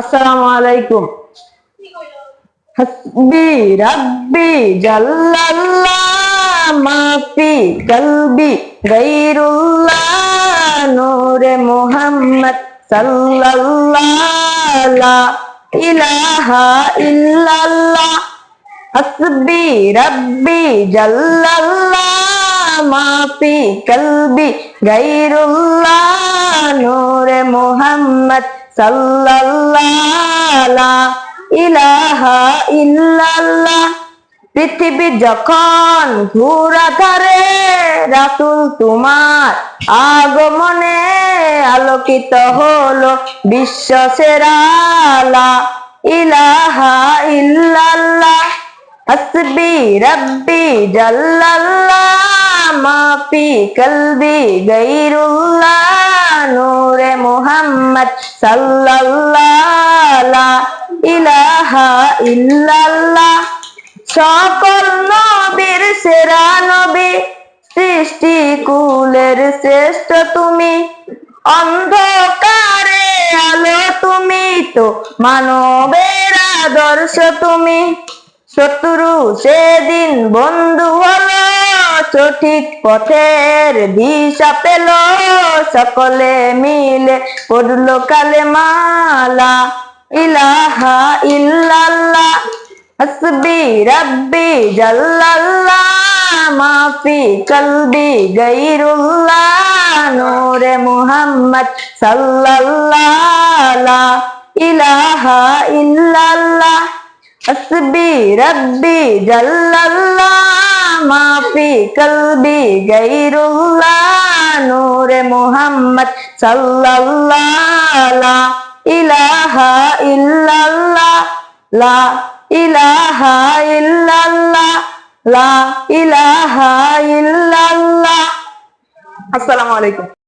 আসসালামু আলাইকুম। হাসবি রাব্বি জাল্লাল্লাহ, মাফি কলবি গায়রুল্লাহ, নূরে মুহাম্মদ সাল্লাল্লাহ, লা ইলাহা ইল্লাল্লাহ। হাসবি রাব্বি জাল্লাল্লাহ, মাফি কলবি গায়রুল্লাহ, নূরে মুহাম্মদ সাল্লাল্লাহ, ইলাহা ইল্লাল্লাহ। পৃথিবী যখন ঘুরা ধরে, রাসুল তোমার আগমনে আলোকিত হলো বিশ্ব সেরালা ইলাহা ইল্লাল্লাহ, হাসবি রব্বি জাল্লাল্লাহ, মাফি কলবি গায়রুল্লাহ। নূরে মুহাম্মদ সাল্লাল্লাহ ইলাহা ইল্লাল্লাহ। সকল নবীর সেরা নবী সৃষ্টি কুলের শ্রেষ্ঠ তুমি। অন্ধকারে আলো তুমি তো, মানবের আদর্শ তুমি। শত্রু সেদিন বন্ধু হলো সঠিক পথের দিশা পেল। সকলে মিলে পড়ল কালে মালা ইলাহা ইল্লাল্লাহ। হাসবি রাব্বি জাল্লাল্লাহ। মাফি কলবি গায়রুল্লাহ নূরে মুহাম্মদ সাল্লাল্লাহ। ইলাহা ইল্লাল্লাহ। হাসবি রাব্বি জাল্লাল্লাহ। মাফি কলবি গাইরুল্লাহ নূরে মুহাম্মদ সাল্লাল্লাহ ইলাহা ইল্লাল্লাহ, লা ইলাহা ইল্লাল্লাহ, লা ইলাহা ইল্লাল্লাহ। আসসালামু আলাইকুম।